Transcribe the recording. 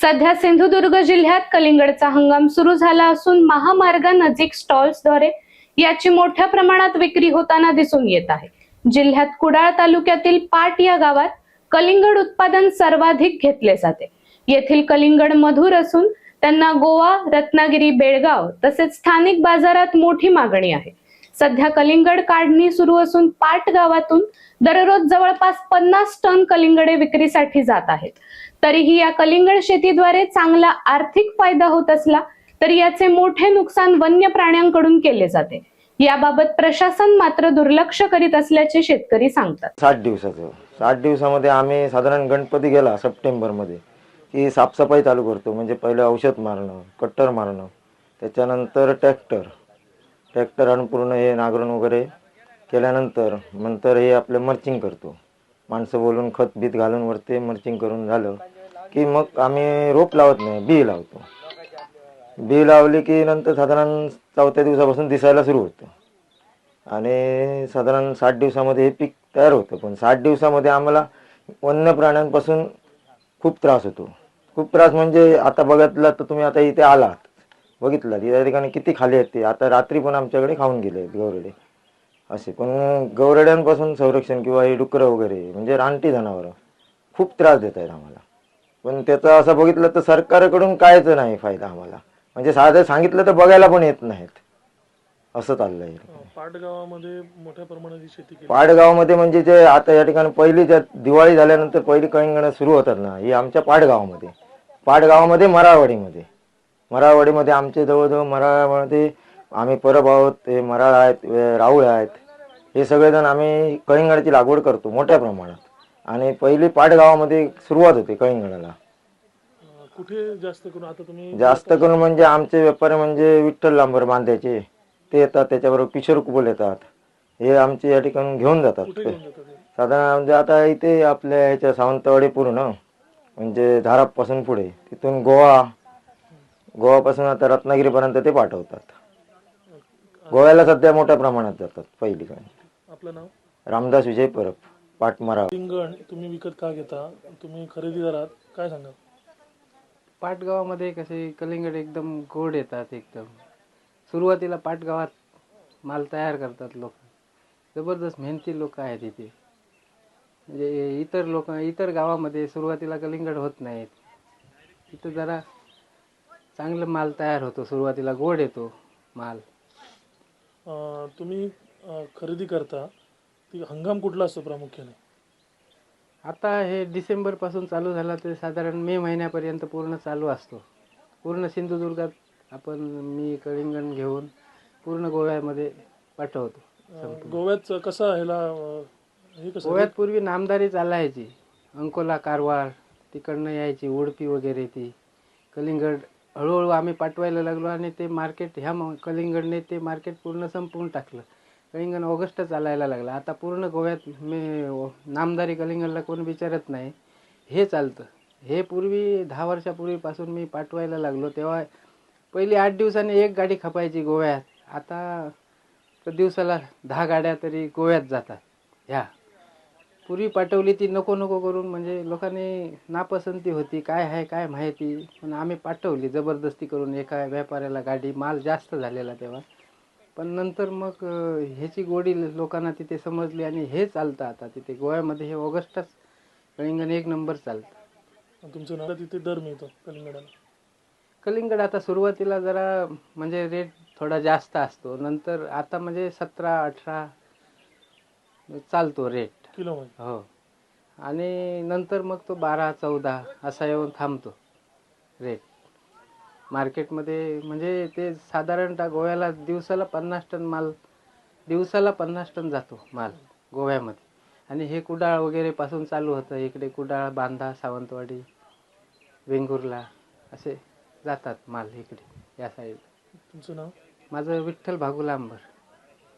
सध्या सिंधुदुर्ग जिल्ह्यात कलिंगडचा हंगाम सुरू झाला असून महामार्गानजीक स्टॉल्सद्वारे याची मोठ्या प्रमाणात विक्री होताना दिसून येत आहे. जिल्ह्यात कुडाळ तालुक्यातील पाट या गावात कलिंगड उत्पादन सर्वाधिक घेतले जाते. येथील कलिंगड मधुर असून त्यांना गोवा रत्नागिरी बेळगाव तसेच स्थानिक बाजारात मोठी मागणी आहे. सध्या कलिंगड काढणी सुरू असून पाट गावातून दररोज जवळपास पन्नास टन कलिंगडे विक्रीसाठी जात आहेत. तरीही या कलिंगड शेतीद्वारे चांगला आर्थिक फायदा होत असला तरी याचे मोठे नुकसान वन्य प्राण्यांकडून केले जाते. याबाबत प्रशासन मात्र दुर्लक्ष करीत असल्याचे शेतकरी सांगतात. साठ दिवसाचं. साठ दिवसामध्ये आम्ही साधारण गणपती गेला सप्टेंबरमध्ये. की साफसफाई चालू करतो. म्हणजे पहिलं औषध मारणं कट्टर मारणं त्याच्यानंतर ट्रॅक्टर ट्रॅक्टर आणून पूर्ण हे नांगरण वगैरे केल्यानंतर नंतर हे आपलं मर्चिंग करतो. माणसं बोलून खत बीत घालून वरती मर्चिंग करून झालं की मग आम्ही रोप लावत नाही बी लावतो. बी लावली की नंतर साधारण चौथ्या दिवसापासून दिसायला सुरू होतं. आणि साधारण साठ दिवसामध्ये हे पीक तयार होतं पण साठ दिवसामध्ये आम्हाला वन्य प्राण्यांपासून खूप त्रास होतो. खूप त्रास म्हणजे आता बघितला तर तुम्ही आता इथे आलात. बघितलं या ठिकाणी किती खाली आहेत ते. आता रात्री पण आमच्याकडे खाऊन गेले आहेत गौरडे. असे. पण गौरड्यांपासून संरक्षण किंवा हे डुकरं वगैरे म्हणजे रानटी जनावरं खूप त्रास देत आहेत आम्हाला. पण त्याचं असं बघितलं तर सरकारकडून कायच नाही फायदा आम्हाला. म्हणजे साधं सांगितलं तर बघायला पण येत नाहीत. असं चाललंय. अं, पाटगावामध्ये मोठ्या प्रमाणात ही शेती केली. पाडगावमध्ये म्हणजे जे आता या ठिकाणी पहिली ज्या दिवाळी झाल्यानंतर पहिली कळंगणं सुरू होतात ना ही आमच्या पाडगावामध्ये. पाडगावामध्ये मराळवाडीमध्ये मराळवाडीमध्ये आमचे जवळजवळ मराळामध्ये आम्ही परब आहोत ते मराळ आहेत राऊळ आहेत. हे सगळेजण आम्ही कळिंगडाची लागवड करतो मोठ्या प्रमाणात. आणि पहिली पाटगावामध्ये सुरुवात होते कळिंगडाला. अं, कुठे जास्त करून आता तुम्ही जास्त करून म्हणजे आमचे व्यापारी म्हणजे विठ्ठल लांबर बांध्याचे ते येतात त्याच्याबरोबर किशोर कुबल येतात. हे आमचे या ठिकाणी घेऊन जातात. कुठे घेऊन जातात? साधारण म्हणजे आता इथे आपल्या ह्याच्या सावंतवाडी पूर्ण म्हणजे धारापासून पुढे. तिथून गोवा गोवापासून आता रत्नागिरीपर्यंत ते पाठवतात. गोव्याला सध्या मोठ्या प्रमाणात जातात पहिली काय आपलं नाव? रामदास विजय परब पाटमरा रिंगण तुम्ही विकत का घेता? तुम्ही खरेदीदार आहात काय सांगाल? पाटगावामध्ये कसे कलिंगड एकदम गोड येतात एकदम. सुरुवातीला पाटगावात माल तयार करतात लोक. जबरदस्त मेहनती लोक आहेत इथे. म्हणजे इतर लोक इतर गावामध्ये सुरुवातीला कलिंगड होत नाहीत. इथं जरा चांगलं माल तयार होतो सुरुवातीला गोड येतो माल. अं, तुम्ही अं, खरेदी करता ती हंगाम कुठला असतो प्रामुख्याने? आता हे डिसेंबरपासून चालू झाला तर साधारण मे महिन्यापर्यंत पूर्ण चालू असतो. पूर्ण सिंधुदुर्गात आपण मी कलिंगण घेऊन पूर्ण गोव्यामध्ये पाठवतो अं, गोव्यात कसं ह्याला अं, हे कसं गोव्यात पूर्वी नामदारी चालायची. अंकोला कारवार तिकडनं यायची उडपी वगैरे ती. कलिंगड हळूहळू आम्ही पाठवायला लागलो आणि ते मार्केट ह्या म- कलिंगडने ते मार्केट पूर्ण संपवून टाकलं. कलिंगड ऑगस्ट चालायला लागला. आता पूर्ण गोव्यात मी नामदारी कलिंगडला कोण विचारत नाही. हे चालतं. हे पूर्वी दहा वर्षापूर्वीपासून मी पाठवायला लागलो. तेव्हा पहिली आठ दिवसांनी एक गाडी खपायची गोव्यात. आता तर दिवसाला दहा गाड्या तरी गोव्यात जातात. ह्या पूर्वी पाठवली ती नको नको करून म्हणजे लोकांनी नापसंती होती काय आहे काय माहिती. पण आम्ही पाठवली जबरदस्ती करून एका व्यापाऱ्याला गाडी माल जास्त झालेला तेव्हा. पण नंतर मग ह्याची गोडी लोकांना तिथे समजली आणि हे चालतं आता. तिथे गोव्यामध्ये हे ऑगस्टच कलिंगण एक नंबर चालतं. तुमचं नाव? तिथे दर मिळतो कलिंगडाला. कलिंगड आता सुरुवातीला जरा म्हणजे रेट थोडा जास्त असतो. नंतर आता म्हणजे सतरा अठरा चालतो रेट किलोमध्ये हो. आणि नंतर मग तो बारा चौदा असा येऊन थांबतो रेट. मार्केटमध्ये म्हणजे ते साधारणतः गोव्याला दिवसाला पन्नास टन माल दिवसाला पन्नास टन जातो माल गोव्यामध्ये. आणि हे कुडाळ वगैरे पासून चालू होतं. इकडे कुडाळ बांधा सावंतवाडी वेंगुर्ला असे जातात माल इकडे या साईड तुमचं नाव? माझं विठ्ठल भागू लांबर